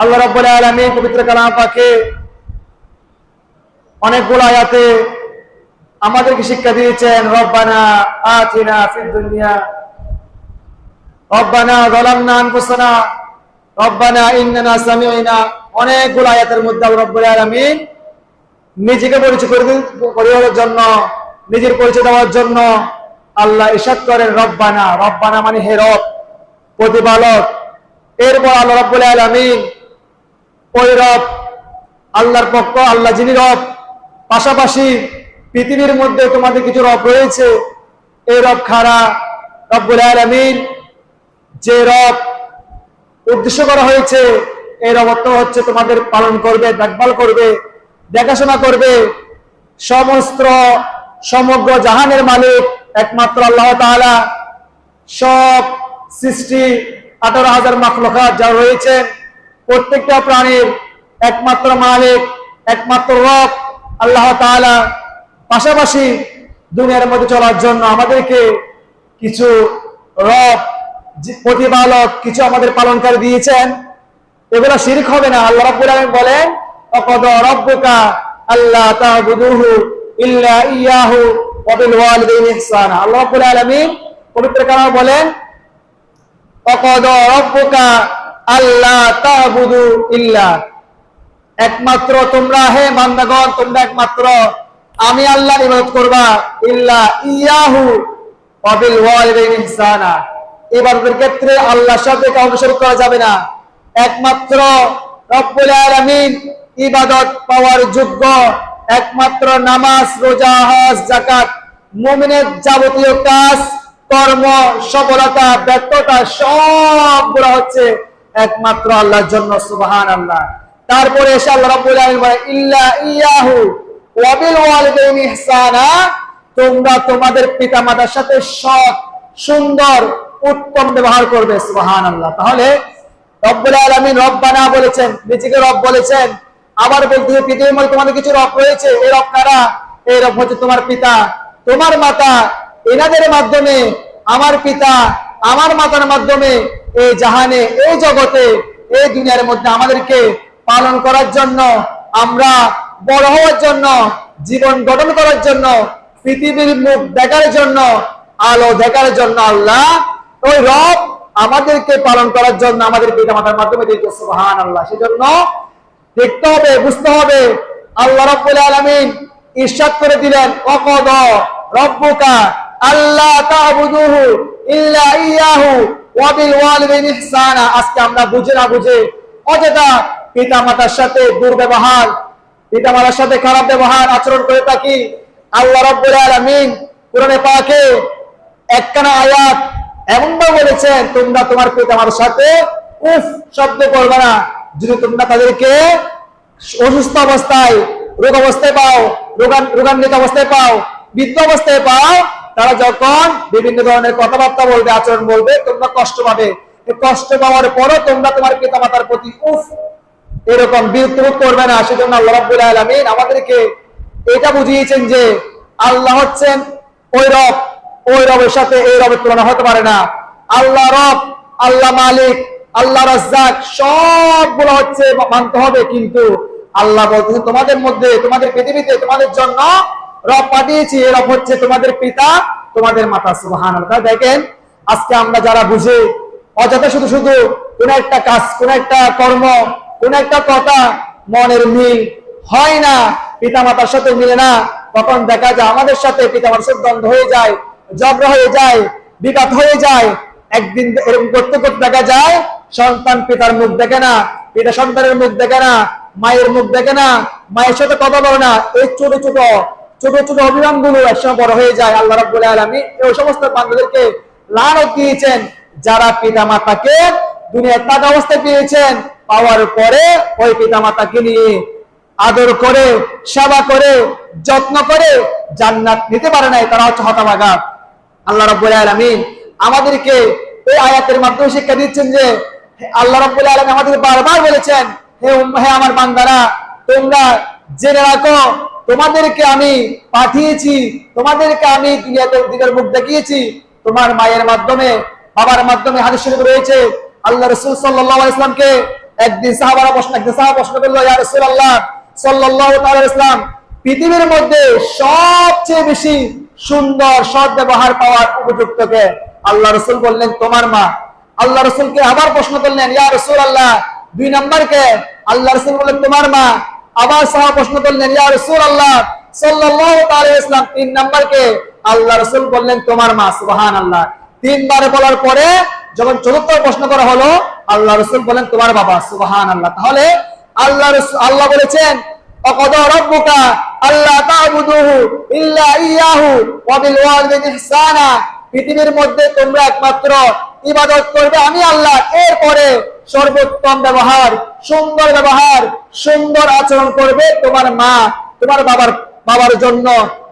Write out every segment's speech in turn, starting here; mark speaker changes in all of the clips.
Speaker 1: আল্লাহ রাব্বুল আলামিন পবিত্র কালাম পাকে অনেকগুলো আয়াতে আমাদেরকে শিক্ষা দিয়েছেন, রব্বানা আতিনা ফিদ দুনিয়া, রব্বানা যালামনা আনফুসানা, রব্বানা ইন্নানা সামিউনা অনেকগুলো আয়াতের মধ্যে রাব্বুল আলামিন নিজেকে পরিচয় করে দিন- করে দেওয়ার জন্য, নিজের পরিচয় দেওয়ার জন্য আল্লাহ ইশাদ করেন, রব্বানা। রব্বানা মানে হে রব, প্রতিপালক। এরপর আল্লাহ রব্বুল আলামিন ওই রব, আল্লাহর পক্ষ, আল্লাহ যিনি রব। পাশাপাশি পৃথিবীর মধ্যে তোমাদের কিছু রব রয়েছে। এই রব খারা রব্বুল আলামিন। যে রব উদ্দেশ্য করা হয়েছে, এই রবত্ব হচ্ছে তোমাদের পালন করবে, দেখভাল করবে, দেখাশোনা করবে। সমস্ত সমগ্র জাহানের মালিক একমাত্র আল্লাহ তাআলা। সব সৃষ্টি আঠারো হাজার মাখলুকাত যা রয়েছে প্রত্যেকটা প্রাণীর একমাত্র মালিক, একমাত্র রব, আল্লাহ তাআলা। পাশাপাশি দুনিয়ার মধ্যে চলার জন্য আমাদেরকে কিছু যে প্রতিপালক কিছু আমাদের পালনকারী দিয়েছেন। এগুলো শিরক হবে না। আল্লাহ রাব্বুল বলেন, অকদ রব্বুকা আল্লাহ তা'বুদুহু ইল্লা ইয়াহু আল্লাহ রাব্বুল পবিত্র বলেন, অকদ রব্বুকা আল্লাহ তা'বুদু ইল্লা। একমাত্র তোমরা, হে বান্দাগণ, তোমরা একমাত্র। আমি আল্লাহর ইবাদত করবা, ইল্লা ইয়াহু ওয়া বিল ওয়ালিদাইনি ইহসানা। ইবাদতের ক্ষেত্রে আল্লাহর সাথে কাউকে শরীক করা যাবে না। একমাত্র রব্বুল আলামিন ইবাদত পাওয়ার যোগ্য। একমাত্র নামাজ, রোজা, হজ, যাকাত, মুমিনের যাবতীয় কাজ, কর্ম, সফলতা, ব্যর্থতা সব সবগুলো হচ্ছে একমাত্র আল্লাহর জন্য সুবহান আল্লাহ তারপরে এসে আল্লাহ রাব্বুল আলামিন ইল্লা ইয়াহু ওয়া বিল ওয়ালিদাইনি ইহসানা। তোমরা তোমাদের পিতামাতার সাথে সৎ, সুন্দর, উত্তম ব্যবহার করবে সুবহান আল্লাহ তাহলে রব্বুল আলামিন রব্বানা বলেছেন, নিজেকে রব বলেছেন। আবার বলতে পৃথিবীর মধ্যে তোমাদের কিছু রব রয়েছে। এই রব কারা? এই রব হচ্ছে তোমার পিতা। তোমার মাতা, এনাদের মাধ্যমে আমার পিতা আমার মাতার মাধ্যমে এই জাহানে, এই জগতে, এই দুনিয়ার মধ্যে আমাদেরকে পালন করার জন্য, আমরা বড় হওয়ার জন্য, জীবন গঠন করার জন্য, পৃথিবীর মুখ দেখার জন্য, আলো দেখার জন্য আল্লাহ ওই রব আমাদেরকে পালন করার জন্য আমাদের পিতা মাতার মাধ্যমে দিয়েছে সুবহান আল্লাহ সেজন্য দেখতে হবে, বুঝতে হবে, আল্লাহ রাব্বুল আলামিন ইরশাদ করে দিলেন অকদ রব্বুকা আল্লাহ তা'বুদুহু আজকে আমরা বুঝে না বুঝে অযথা পিতা মাতার সাথে দুর্ব্যবহার পিতা মাতার সাথে খারাপ ব্যবহার আচরণ করে থাকি। আল্লাহ রাব্বুল আলামিন কোরআনে পাকে একখানা আয়াত এমন বলেছেন, তোমরা তোমার পিতামার সাথে উফ শব্দ করবে না। যদি তোমরা তাদেরকে অসুস্থ অবস্থায় রোগ অবস্থায় পাও, রোগান, রোগান্বিত অবস্থায় পাও, বৃদ্ধ অবস্থায় পাও তারা যখন বিভিন্ন ধরনের কথাবার্তা বলবে, আচরণ বলবে, তোমরা কষ্ট পাবে। কষ্ট পাওয়ার পরও তোমরা তোমার পিতামাতার প্রতি উফ, এরকম বিরক্ত বোধ করবে না। সেজন্য আল্লাহ রাব্বুল আলামিন আমাদেরকে এটা বুঝিয়েছেন যে আল্লাহ হচ্ছেন ওই রব, ওই রবের সাথে এই রবের তুলনা হতে পারে না। আল্লাহ রব, আল্লাহ মালিক, আল্লাহ রাজ্জাক, সবগুলো হচ্ছে মানতে হবে। কিন্তু আল্লাহ বলতেছেন তোমাদের মধ্যে, তোমাদের পৃথিবীতে, তোমাদের জন্য রব পাঠিয়েছি এই রব হচ্ছে তোমাদের পিতা, তোমাদের মাতা, সুবহানাল্লাহ। দেখেন, আজকে আমরা যারা বুঝি, অযথা শুধু শুধু কোন একটা কাজ, কোন একটা কর্ম, কোন একটা কথা মনের মিল হয় না পিতা মাতার সাথে মিলে না, তখন দেখা যায় আমাদের সাথে পিতা মাতার দ্বন্দ্ব হয়ে যায় জবর হয়ে যায় বিঘাত হয়ে যায়। একদিন এরকম করতে করতে দেখা যায়, সন্তান পিতার মুখ দেখে না, পিতা সন্তানের মুখ দেখে না, মায়ের মুখ দেখে না, মায়ের সাথে কথা বলে না, এই ছোট ছোট ছোট ছোট অভিমানগুলো একসময় বড় হয়ে যায়, আল্লাহ রাব্বুল আলামিন। এই সমস্ত বান্ধবদেরকে লানত দিয়েছেন, যারা পিতা মাতাকে দুনিয়ার টাকা অবস্থায় পেয়েছেন, পাওয়ার পরে ওই পিতা মাতাকে নিয়ে আদর করে, সেবা করে, যত্ন করে জান্নাত নিতে পারে নাই, তারা হচ্ছে হতাবাগা আল্লাহ রাব্বুল আলামিন আমাদেরকে এই আয়াতের মাধ্যমে শিক্ষা দিচ্ছেন যে আল্লাহ রাব্বুল আলামিন আমাদের বারবার বলেছেন, হে হে আমার বান্দারা, তোমরা জেনে রাখো তোমাদেরকে আমি পাঠিয়েছি, তোমাদেরকে আমি দুনিয়াতে দিকের মুখ দেখিয়েছি। তোমার মায়ের মাধ্যমে, বাবার মাধ্যমে হাদিস শরীফ রয়েছে। আল্লাহ রাসূল আলাইহি ইসলামকে একদিন সাহাবারা প্রশ্ন একদিন সাহাবা প্রশ্ন করল, ইয়া রাসূলুল্লাহ সাল্লাল্লাহু তাআলা ইসলাম পৃথিবীর মধ্যে সবচেয়ে বেশি সুন্দর সৎ ব্যবহার পাওয়ার উপযুক্তকে আল্লাহ রসুল বললেন, তোমার মা। আল্লাহ রসুলকে আবার প্রশ্ন করলেন, ইয়া রসুল আল্লাহ দুই নম্বর কে আল্লাহ রসুল বললেন, তোমার মা। আবার সাহা প্রশ্ন করলেন ইয়া রসুল আল্লাহ সাল্লাল্লাহু তাআলা ইসলাম তিন নম্বর কে আল্লাহ রসুল বললেন তোমার মা সুবহান আল্লাহ তিনবার বলার পরে যখন চতুর্থ প্রশ্ন করা হলো আল্লাহ রসুল বলেন তোমার বাবা সুবহান আল্লাহ তাহলে আল্লাহ রসুল আল্লাহ বলেছেন وقضى ربك ألا تعبدوه إلا إياه وبالوالدين إحسانا পৃথিবীর মধ্যে তোমরা একমাত্র ইবাদত করবে, আমি আল্লাহ। এরপরে সর্বোত্তম ব্যবহার, সুন্দর ব্যবহার, সুন্দর আচরণ করবে তোমার মা, তোমার বাবার বাবার জন্য।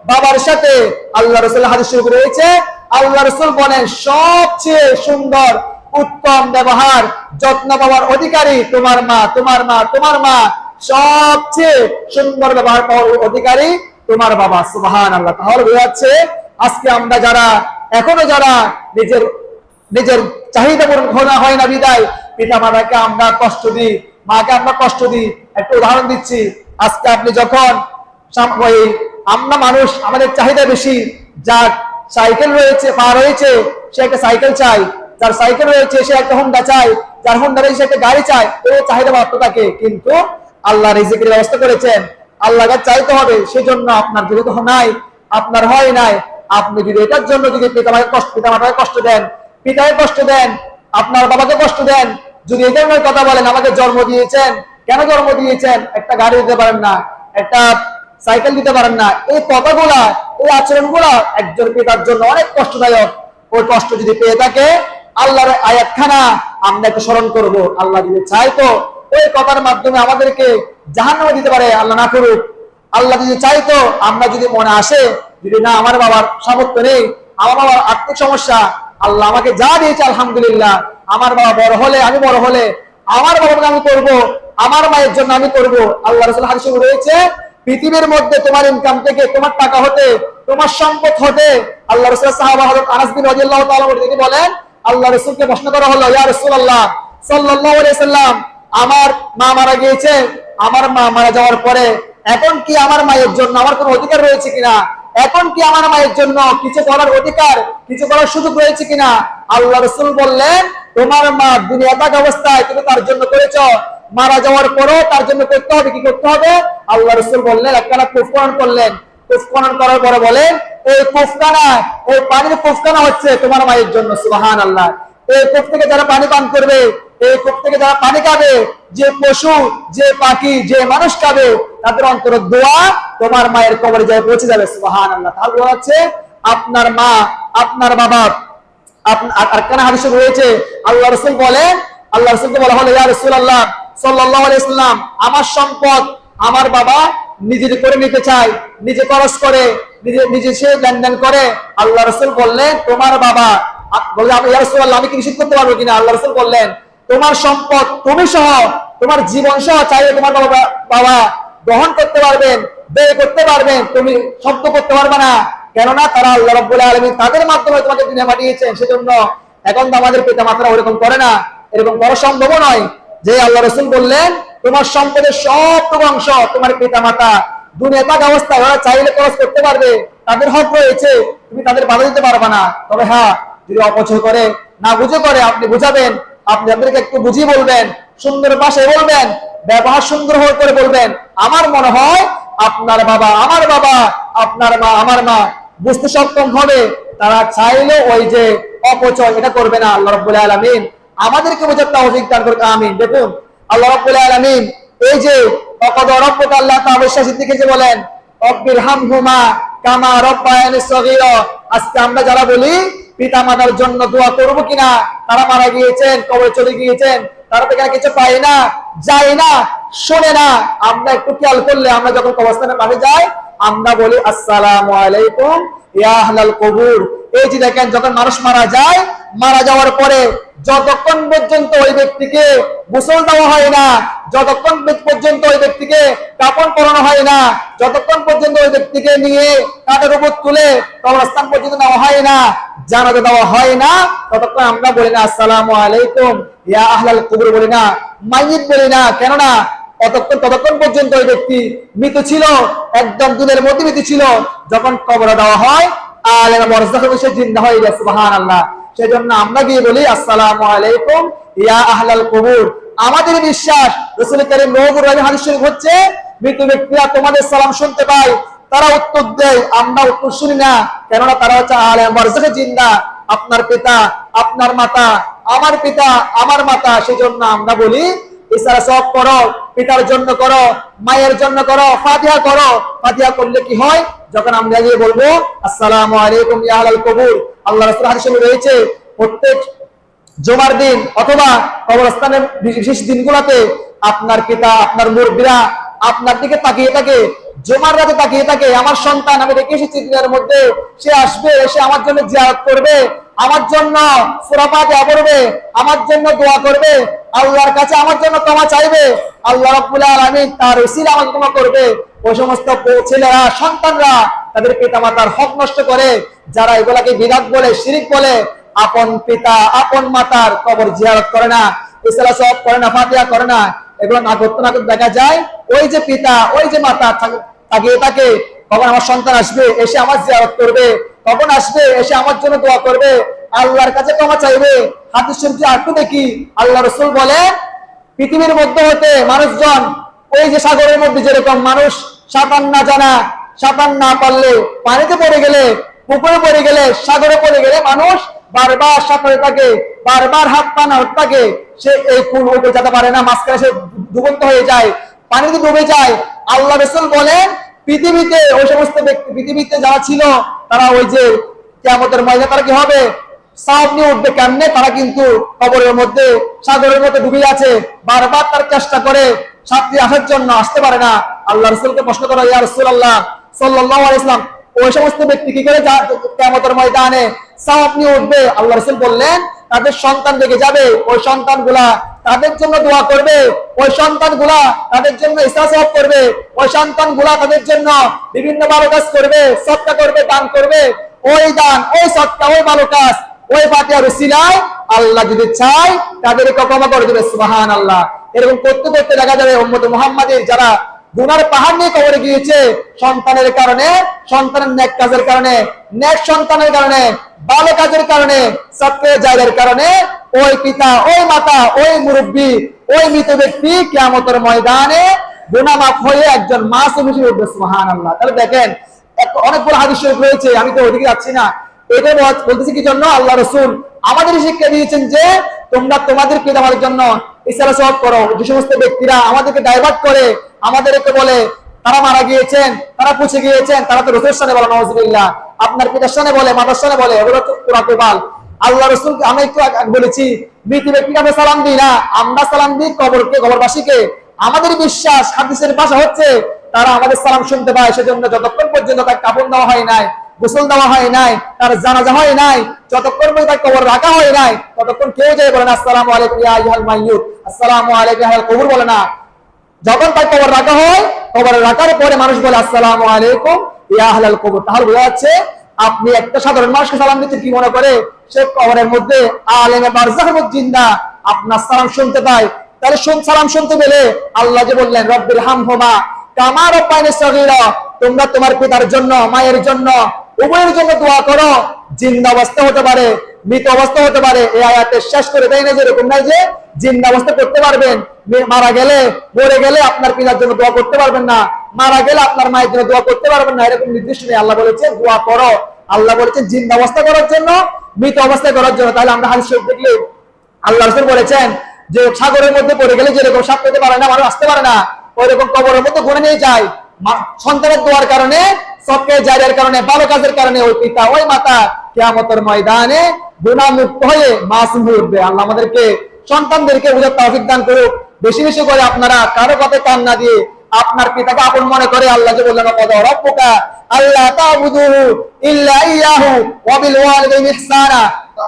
Speaker 1: বাবার সাথে আল্লাহ রসুল হাদিস রয়েছে। আল্লাহ রসুল বলেন, সবচেয়ে সুন্দর, উত্তম ব্যবহার, যত্ন পাওয়ার অধিকারী তোমার মা তোমার মা তোমার মা। সবচেয়ে সুন্দর ব্যবহার পাওয়ার অধিকারী তোমার বাবা। সুবাহান আল্লাহ তাহলে বোঝা যাচ্ছে, আজকে আমরা যারা এখনও যারা নিজের নিজের চাহিদা পূরণ করা হয় না বিদায় পিতা মাতাকে আমরা কষ্ট দিই, মাকে আমরা কষ্ট দিই। একটা উদাহরণ দিচ্ছি, আজকে আপনি যখন আমরা মানুষ, আমাদের চাহিদা বেশি, যার সাইকেল রয়েছে, পা রয়েছে, সে একটা সাইকেল চাই যার সাইকেল রয়েছে, সে একটা হোন্ডা চাই যার হোন্ডা রয়েছে একটা গাড়ি চায়। এই চাহিদা মাত্র থাকে। কিন্তু আল্লাহ রিজিকের ব্যবস্থা করেছেন। আল্লাহকে চাইতে হবে। সেজন্য আপনার যেহেতু নাই, আপনার হয় নাই। আপনি যদি এটার জন্য যদি পিতামাকে কষ্ট পিতামাতাকে কষ্ট দেন, পিতাকে কষ্ট দেন, আপনার বাবাকে কষ্ট দেন, যদি এই ধরনের কথা বলেন, আমাকে জন্ম দিয়েছেন, কেন জন্ম দিয়েছেন? একটা গাড়ি দিতে পারেন না, একটা সাইকেল দিতে পারেন না। এই কথাগুলা, এই আচরণগুলা একজন পিতার জন্য অনেক কষ্টদায়ক। ওই কষ্ট যদি পেয়ে থাকে, আল্লাহর আয়াতখানা আমরা একটু স্মরণ করব। আল্লাহ যদি চাই তো, ওই কথার মাধ্যমে আমাদেরকে জাহান্নামে দিতে পারে, আল্লাহ না করুক। আল্লাহ যদি চাইতো আমরা যদি মনে আসে যদি না আমার বাবার সামর্থ্য নেই, আমার বাবার আর্থিক সমস্যা, আল্লাহ আমাকে যা দিয়েছে, আলহামদুলিল্লাহ। আমার বাবা বড় হলে আমি বড় হলে, আমার বাবাকে আমি করব, আমার মায়ের জন্য আমি করব। আল্লাহ রসুল হাদিস রয়েছে পৃথিবীর মধ্যে তোমার ইনকাম থেকে তোমার টাকা হতে, তোমার সম্পদ হতে, আল্লাহ রসুল সাহাবা হযরত আনাস বিন রাদিয়াল্লাহু তিনি বলেন, আল্লাহ রসুলকে প্রশ্ন করা হলো, ইয়া রাসূলুল্লাহ, সাল্লাল্লাহু আলাইহি সাল্লাম, আমার মা মারা গিয়েছে, আমার মা মারা যাওয়ার পরে এখন কি আমার মায়ের জন্য আমার কোনো অধিকার রয়েছে কিনা? এখন কি আমার মায়ের জন্য কিছু করার অধিকার, কিছু করার সুযোগ রয়েছে কিনা? আল্লাহ রসুল বললেন, তোমার মা দুনিয়া অবস্থায় তুমি তার জন্য করেছ। মারা যাওয়ার পরও তার জন্য করতে হবে, কি করতে হবে? আল্লাহ রসুল বললেন, একখানা কুফকরণ করলেন। কুফকরণ করার পরে বলেন, এই কুফকানা এই পানির কুফকানা হচ্ছে তোমার মায়ের জন্য সুবাহান আল্লাহ এই কূপ থেকে যারা পানি পান করবে এই কূপ থেকে যারা পানি খাবে, যে পশু, যে পাখি, যে মানুষ খাবে, তাদের অন্তর দোয়া তোমার মায়ের কবরে যায় পৌঁছে যাবে সুবাহান আল্লাহ তাহলে বোঝা যাচ্ছে আপনার মা, আপনার বাবা আল্লাহ রসুল বলা আমার সম্পদ আমার বাবা নিজের করে নিতে চায়, নিজে করে, নিজে নিজে সে করে। আল্লাহ রসুল বললেন, তোমার বাবা আমি কি নিষেধ করতে পারব কিনা? আল্লাহ রসুল বললেন তোমার সম্পদ তুমি সহ তোমার জীবন সহ চাইলে তোমার বাবা বাবা গ্রহণ করতে পারবেন, ব্যয় করতে পারবেন, তুমি শব্দ করতে পারবে না। কেননা তারা আল্লাহ রব্বুল আলমী তাদের মাধ্যমে তোমাকে দুনিয়া পাঠিয়েছেন, সেজন্য এখন তো আমাদের পিতা মাতারা ওরকম করে না। এরকম করা সম্ভব নয় যে আল্লাহ রসুল বললেন, তোমার সম্পদের সবটুকু অংশ তোমার পিতা মাতা দুনিয়া থাকা অবস্থায় ওরা চাইলে খরচ করতে পারবে, তাদের হক রয়েছে, তুমি তাদের বাধা দিতে পারবে না। তবে হ্যাঁ যদি অপচয় করে, না বুঝে করে, আপনি বুঝাবেন আপনি আপনাদেরকে একটু বুঝিয়ে বলবেন, সুন্দর ভাষায় বলবেন, ব্যবহার সুন্দর করে বলবেন, আমার মনে হয় আপনার বাবা, আমার বাবা, আপনার মা, আমার মা, বুঝতে সক্ষম হবে, তারা চাইলে ওই যে অপচয় এটা করবে না, আল্লাহ রব্বুল আলমিন। আমাদেরকে বোঝার তৌফিক দান করবে আমিন। দেখুন, আল্লাহ রব্বুল আলমিন এই যে অকদ আল্লাহ তাবিশ্বাস দিকে যে বলেন, অব্বির হামহুমা কামা রব্বায়ানি সগীরা। আজকে আমরা যারা বলি পিতা মাতার জন্য দোয়া করব কিনা? তারা মারা গিয়েছেন, কবরে চলে গিয়েছেন, তারা এখানে কিছু পাই না যাই না, শোনে না। আমরা একটু খেয়াল করলে আমরা যখন কবরস্থানে পাশে যাই, আমরা বলি, আসসালামু আলাইকুম, ইয়া আহলাল কবুর। এই যে দেখেন, যখন মানুষ মারা যায়, মারা যাওয়ার পরে যতক্ষণ পর্যন্ত ওই ব্যক্তিকে গোসল দেওয়া হয় না, যতক্ষণ পর্যন্ত ওই ব্যক্তিকে কাপড় পরানো হয় না, যতক্ষণ পর্যন্ত ওই ব্যক্তিকে নিয়ে কাঠের উপর তুলে কবরস্থান পর্যন্ত নেওয়া হয় না জানাতে দেওয়া হয় না। ততক্ষণ আমরা বলি না, আসসালামু আলাইকুম, ইয়া আহলাল কুবুর বলি না, মাইয়িত বলি না। কেননা ততক্ষণ ততক্ষণ পর্যন্ত ওই ব্যক্তি মৃত ছিল, একদম দুধের মধ্যে মৃত ছিল। যখন কবর দেওয়া হয় বসে জিন্দা হয়ে গেছে, সুবহানাল্লাহ। সেজন্য আমরা গিয়ে বলি, আসসালামু আলাইকুম, ইয়া আহলাল কুবুর। আমাদের বিশ্বাস, রসুল করিম নবুর রবি হাদিস শরীফ হচ্ছে মৃত ব্যক্তিরা তোমাদের সালাম শুনতে পায়, তারা উত্তর দেয়, আমরা উত্তর শুনি না। কেননা তারা হচ্ছে আলেম। বরজাহে জিন্দা, আপনার পিতা, আপনার মাতা, আমার পিতা, আমার মাতা, সেজন্য আমরা বলি, ইসারা সব করো, পিতার জন্য করো, মায়ের জন্য করো, ফাতিহা করো। ফাতিহা করলে কি হয়? যখন আমরা গিয়ে বলব, আসসালামু আলাইকুম ইয়া আহলাল কবুর। আল্লাহ রাসূল হাদিসে রয়েছে প্রত্যেক জমার দিন অথবা কবরস্থানের বিশেষ দিনগুলোতে আপনার পিতা, আপনার মুরব্বীরা আপনার দিকে তাকিয়ে থাকে জমার রাতে তাকিয়ে থাকে, আমার সন্তান, আমি রেখে এসেছি দিনের মধ্যে। সে আসবে এসে আমার জন্য জিয়ারত করবে, আমার জন্য সুরাপাতে পড়বে আমার জন্য দোয়া করবে, আল্লাহর কাছে আমার জন্য ক্ষমা চাইবে, আল্লাহ রাব্বুল আলামিন তার উসিলা আমাকে ক্ষমা করবে। ওই সমস্ত ছেলেরা, সন্তানরা তাদের পিতামাতার হক নষ্ট করে, যারা এগুলাকে বিরাট বলে, শিরিক বলে, আপন পিতা, আপন মাতার কবর জিয়ারত করে না ইসলা সব করে না ফাতিহা করে না এগুলো না করতে না করতে দেখা যায়, ওই যে পিতা, ওই যে মাতা তাকিয়ে থাকে কখন আমার সন্তান আসবে, এসে আমার জিয়ারত করবে, কখন আসবে, এসে আমার জন্য দোয়া করবে, আল্লাহর কাছে ক্ষমা চাইবে। হাদিস শরীফে আটটু দেখি, আল্লাহ রসুল বলে পৃথিবীর মধ্যে হতে মানুষজন, ওই যে সাগরের মধ্যে যেরকম মানুষ সাঁতার না জানা সাঁতার না পারলে পানিতে পড়ে গেলে, পুকুরে পড়ে গেলে, সাগরে পড়ে গেলে মানুষ বারবার সাঁতারে থাকে, বারবার হাত পা নাড়তে থাকে, সে এই ফুল উপরে যেতে পারে না, মাঝখানে সে ডুবন্ত হয়ে যায় পানিতে ডুবে যায়। আল্লাহ রসুল বলেন, পৃথিবীতে ওই সমস্ত ব্যক্তি, পৃথিবীতে যারা ছিল, তারা ওই যে কেমতের ময়দা তারা কি হবে? সাপ নিয়ে উঠবে কেমনে? তারা কিন্তু কবরের মধ্যে, সাগরের মধ্যে ডুবে আছে। বারবার তার চেষ্টা করে সাপটি আসার জন্য আসতে পারে না। আল্লাহ রসুলকে প্রশ্ন করা, ইয়া রসুল আল্লাহ সাল্লাহ ইসলাম ওই সমস্ত ব্যক্তি কি করে কেমতের ময়দানে সাপ নিয়ে উঠবে? আল্লাহ রসুল বললেন, তাদের সন্তান দেখে যাবে। ওই সন্তান তাদের জন্য দোয়া করবে। ওই সন্তান তাদের জন্য করবে। ওই সন্তান তাদের জন্য বিভিন্ন ভালো কাজ করবে সৎকা করবে, দান করবে। ওই দান, ওই সৎকা ওই ভালো কাজ, ওই ফাতিহার উসিলায় আল্লাহ যদি চায়, তাদেরকে ক্ষমা করে দেবে। সুবাহান আল্লাহ এরকম করতে করতে দেখা যাবে মুহাম্মাদের যারা গুনার পাহাড় নিয়ে কবরে গিয়েছে। সন্তানের কারণে, সন্তানের নেক কাজের কারণে, নেক সন্তানের কারণে, ভালো কাজের কারণে সত্যের জায়গার কারণে ওই পিতা, ওই মাতা, ওই মুরব্বী, ওই মৃত ব্যক্তি কেমতের ময়দানে হয়ে একজন মাসুম হিসেবে উঠবে আল্লাহ তাহলে দেখেন অনেকগুলো হাদিস রয়েছে, আমি তো ওদিকে যাচ্ছি না। এটা বলতেছি কি জন্য? আল্লাহ রসুল আমাদের শিক্ষা দিয়েছেন যে তোমরা তোমাদের পিতামাতার জন্য ইসরা সব করো। যে সমস্ত ব্যক্তিরা আমাদেরকে ডাইভার্ট করে, আমাদেরকে বলে, তারা মারা গিয়েছেন, তারা পুছে গিয়েছেন, তারা তো রসুলের সামনে বলে নজরুল্লাহ আপনার পিতার সামনে বলে, মাতার সামনে বলে ওগুলো তো পুরা আল্লাহ রসুল, আমি একটু বলেছি, মৃত ব্যক্তিকে আমরা সালাম দিই না, আমরা সালাম দিই কবরকে, কবরবাসীকে। আমাদের বিশ্বাস, হাদিসের ভাষা হচ্ছে, তারা আমাদের সালাম শুনতে পায়, সেজন্য যতক্ষণ পর্যন্ত তার কাপড় দেওয়া হয় নাই গোসল দেওয়া হয় নাই, তার জানাজা হয় নাই, যতক্ষণ পর্যন্ত তার কবর রাখা হয় নাই, ততক্ষণ কেউ যায় বলে না, আসসালামু আলাইকুম ইয়া আইয়ুহাল মাইয়ুত। আসসালামু আলাইকুম ইয়া কবর বলে না। যখন তার কবর রাখা হয়, কবর রাখার পরে মানুষ বলে, আসসালামু আলাইকুম ইয়া আহলাল কবর। তাহলে বোঝা যাচ্ছে, আপনি একটা সাধারণ মানুষকে সালাম দিতে কি মনে করে? সে কবরের মধ্যে আলেমে বারজাহের জিন্দা, আপনার সালাম শুনতে পায়। তাহলে শুন, সালাম শুনতে পেলে আল্লাহ যে বললেন, রব্বির হাম হোমা কামার পাইনে সগীরা, তোমরা তোমার পিতার জন্য, মায়ের জন্য উভয়ের জন্য দোয়া করো। জিন্দা অবস্থা হতে পারে, মৃত অবস্থা হতে পারে। এই আয়াতে শেষ করে দেয় না যে এরকম নাই যে জিন্দা অবস্থা করতে পারবেন। মারা গেলে, মরে গেলে আপনার পিতার জন্য দোয়া করতে পারবেন না। মারা গেলে আপনার মায়ের জন্য দোয়া করতে পারবেন না। এরকম নির্দিষ্ট নেই। আল্লাহ বলেছে দোয়া করো। আল্লাহ বলেছেন, জিন্দা অবস্থা করার জন্য, মৃত অবস্থা করার জন্য। তাহলে আমরা হাদিস দেখলে আল্লাহ বলেছেন যে সাগরের মধ্যে পড়ে গেলে যেরকম সাপ পেতে পারে না, মানুষ আসতে পারে না। ওই রকম কবরের মধ্যে ঘুরে নিয়ে যায়। সন্তানের দোয়ার কারণে সবকে জায়গার কারণে, ভালো কাজের কারণে ওই পিতা, ওই মাতা কেয়ামতের ময়দানে গুণামুক্ত হয়ে মাসুম হয়ে উঠবে। আল্লাহ আমাদেরকে, সন্তানদেরকে বুঝার তৌফিক দান করুক। বেশি বেশি করে আপনারা কারও কথায় কান না দিয়ে আপনার পিতাকে আপন মনে করে আল্লাহ যে বললেন কদ রব্বুকা আল্লাহ তাবুদুহু ইল্লা ইয়াহু ওয়া ওয়ালিদাইনি ইহসানা।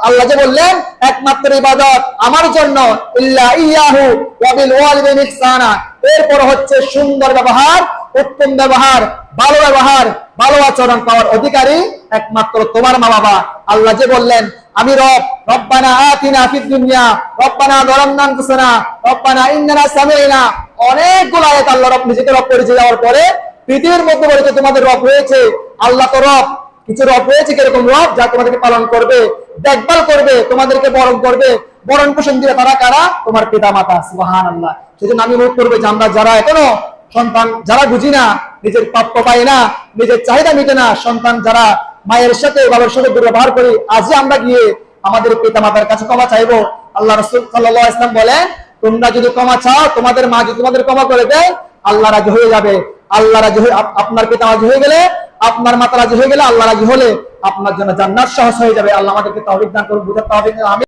Speaker 1: আল্লাহ যে বললেন, একমাত্র ইবাদত আমার জন্য, ইল্লা ইয়াহু ওয়া বিল ওয়ালিদাইনি ইহসানা। এরপর হচ্ছে সুন্দর ব্যবহার উত্তম ব্যবহার, ভালো ব্যবহার, ভালো আচরণ পাওয়ার অধিকারী একমাত্র তোমার মা বাবা আল্লাহ যে বললেন, আমি রব, রব্বানা আতিনা ফিদ দুনিয়া, রব্বানা দরান্না আনফুসানা রব্বানা ইন্নানা সামিনা। অনেকগুলো আয়াত আল্লাহ রব, নিজেকে রব পরিচয় দেওয়ার পরে পৃথিবীর মধ্যে বলেছে তোমাদের রব রয়েছে। আল্লাহ তো রব, কিছু রব রয়েছে কীরকম রব যা তোমাদেরকে পালন করবে, দেখভাল করবে, তোমাদেরকে বরণ করবে, বরণ পোষণ দিয়ে তারা কারা? তোমার পিতা মাতা সুবাহান আল্লাহ সেজন্য আমি অনুরোধ করবে যে আমরা যারা এখনও সন্তান যারা বুঝি না, নিজের প্রাপ্য পাই না, নিজের চাহিদা মিটে না, সন্তান যারা মায়ের সাথে বাবার সাথে দুর্ব্যবহার করি আজই আমরা গিয়ে আমাদের পিতা মাতার কাছে ক্ষমা চাইব, আল্লাহ রসুল সাল্লাহ ইসলাম বলেন, তোমরা যদি ক্ষমা চাও, তোমাদের মা যদি তোমাদের ক্ষমা করে দেয়, আল্লাহ রাজি হয়ে যাবে। আল্লাহ রাজি হয়ে আপনার পিতা রাজি হয়ে গেলে, আপনার মাতা রাজি হয়ে গেলে আল্লাহ রাজি হলে আপনার জন্য জান্নাত সহজ হয়ে যাবে। আল্লাহ আমাদেরকে তহবিক দান করুন, বুঝার তহবিক আমি